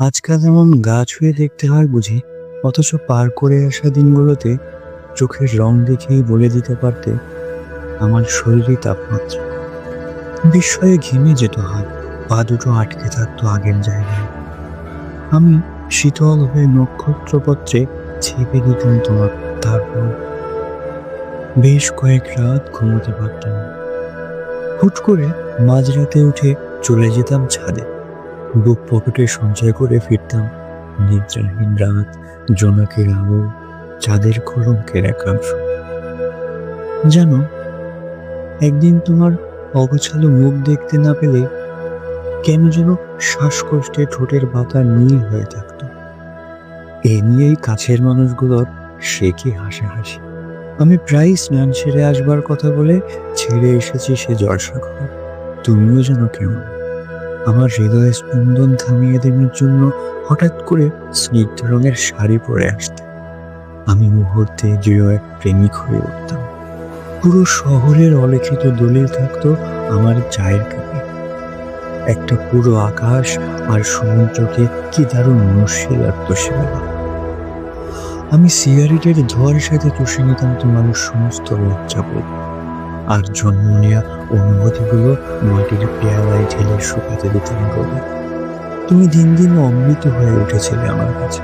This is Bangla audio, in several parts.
আজকাল এমন গা ছুঁয়ে দেখতে হয় বুঝি, অথচ পার করে আসা দিনগুলোতে চোখের রং দেখেই বলে দিতে পারতে আমার শরীরই তাপমাত্রা। বিস্ময়ে ঘেমে যেত হয়, পা দুটো আটকে থাকতো আগের জায়গায়। আমি শীতল হয়ে নক্ষত্রপত্রে ছেপে দিতাম তোমার, তারপর বেশ কয়েক রাত ঘুমোতে পারতাম। হুট করে মাঝরাতে উঠে চলে যেতাম ছাদে। বুক পকেটে সঞ্চয় করে ফিরতাম। নিদ্রাহীন রাত, জোনাকের আলো, চাঁদের কলঙ্কের একাংশ। জানো একদিন তোমার অগোছালো মুখ দেখতে না পেলে কেন যেন শ্বাসকষ্টে ঠোঁটের পাতা নীল হয়ে থাকতো। এ নিয়েই কাছের মানুষগুলোর সে কি হাসাহাসি। আমি প্রায় স্নান সেরে আসবার কথা বলে ছেড়ে এসেছি সে জলসা ঘর তুমিও যেন কেমন আমার হৃদয়ে স্পন্দন থামিয়ে দেওয়ার জন্য হঠাৎ করে স্নিগ্ধ রঙের শাড়ি পরে আসতে। আমি মুহূর্তে দৃঢ় এক প্রেমিক হয়ে উঠতাম। পুরো শহরের অলিখিত দলিল থাকতো আমার চায়ের কাপে একটা পুরো আকাশ আর সমুদ্রকে কি দারুণ নস্যে লাগতো সেবেলা আমি সিগারেটের ধোয়ার সাথে চষে নিতাম তোমার সমস্ত লজ্জাবোধ আর জন্ম নেওয়া অনুভূতিগুলো মাটির পেয়ালায় ঢেলে শুকাতে দিতাম রোদে তুমি দিন দিন অমৃত হয়ে উঠেছিলে আমার কাছে।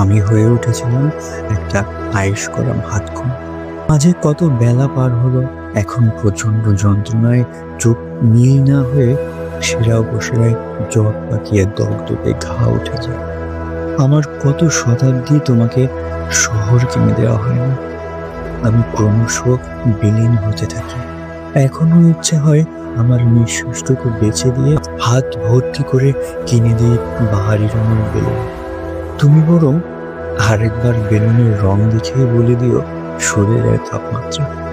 আমি হয়ে উঠেছিলাম একটা আয়েস করা ভাত খুন মাঝে কত বেলা পার হলো, এখন প্রচণ্ড যন্ত্রণায় চোখ নীল না হয়ে সেরা উপসেরায় জগ পাকিয়ে দগদগে ঘা উঠে যায় আমার কত শতাব্দী তোমাকে শহর কিনে দেওয়া হয় না আমি ক্রমশ বিলীন হতে থাকি। এখনও ইচ্ছে হয় আমার নিঃশ্বাসটুকু বেছে দিয়ে হাত ভর্তি করে কিনে দিই বাহারি রঙের বেলুন। তুমি বরং আরেকবার বেলুনের রং দেখে বলে দিও শরীরের তাপমাত্রা।